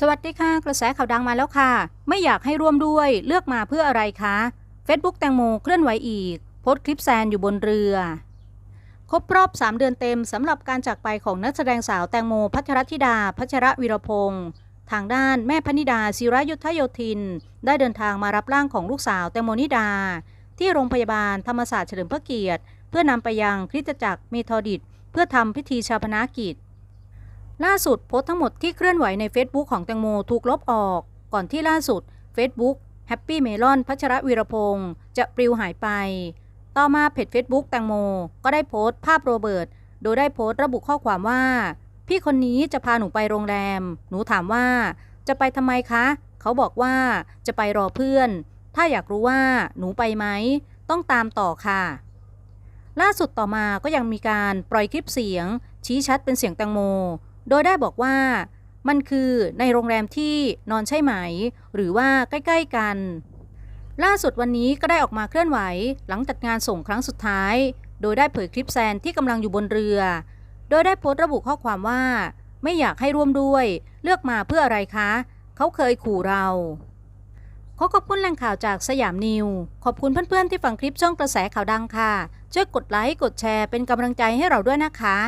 สวัสดีค่ะ กระแสข่าวดังมาแล้วค่ะ ไม่อยากให้ร่วมด้วยเลือกมาเพื่ออะไรคะ Facebook แตงโมเคลื่อนไหวอีก โพสคลิปแซนอยู่บนเรือ ครบรอบ 3 เดือนเต็มสำหรับการจากไปของนักแสดงสาวแตงโม พัชรธิดา พัชรวีรพงศ์ทางด้านแม่พนิดาศิรยุทธโยธิน ได้เดินทางมารับร่างของลูกสาวแตงโมนิดา ที่โรงพยาบาลธรรมศาสตร์เฉลิมพระเกียรติ เพื่อนำไปยังคริสตจักรเมทอดิต เพื่อทำพิธีชาปนากิจ ล่าสุดโพสต์ทั้งหมดที่เคลื่อนไหวใน Facebook ของแตงโมถูกลบออก ก่อนที่ล่าสุด Facebook Happy Melon พัชรวีรพงศ์จะปลิวหายไป ต่อมาเพจ Facebook แตงโมก็ได้โพสต์ภาพโรเบิร์ต โดยได้โพสต์ระบุข้อความว่า พี่คนนี้จะพาหนูไปโรงแรม หนูถามว่า จะไปทำไมคะ เขาบอกว่าจะไปรอเพื่อน ถ้าอยากรู้ว่าหนูไปไหม ต้องตามต่อค่ะ ล่าสุดต่อมาก็ยังมีการปล่อยคลิปเสียง ชี้ชัดเป็นเสียงแตงโม โดยได้บอกว่ามันคือในโรงแรมที่นอนใช่ไหม หรือว่าใกล้ ๆ กัน ล่าสุดวันนี้ก็ได้ออกมาเคลื่อนไหว หลังจัดงานส่งครั้งสุดท้าย โดยได้เผยคลิปแซนที่กำลังอยู่บนเรือ โดยได้โพสต์ระบุข้อความว่า ไม่อยากให้ร่วมด้วย เลือกมาเพื่ออะไรคะ เขาเคยขู่เราขอขอบคุณแหล่งข่าวจากสยามนิว ขอบคุณเพื่อนๆที่ฟังคลิปช่องกระแสข่าวดังค่ะ ช่วยกดไลค์ กดแชร์เป็นกำลังใจให้เราด้วยนะคะ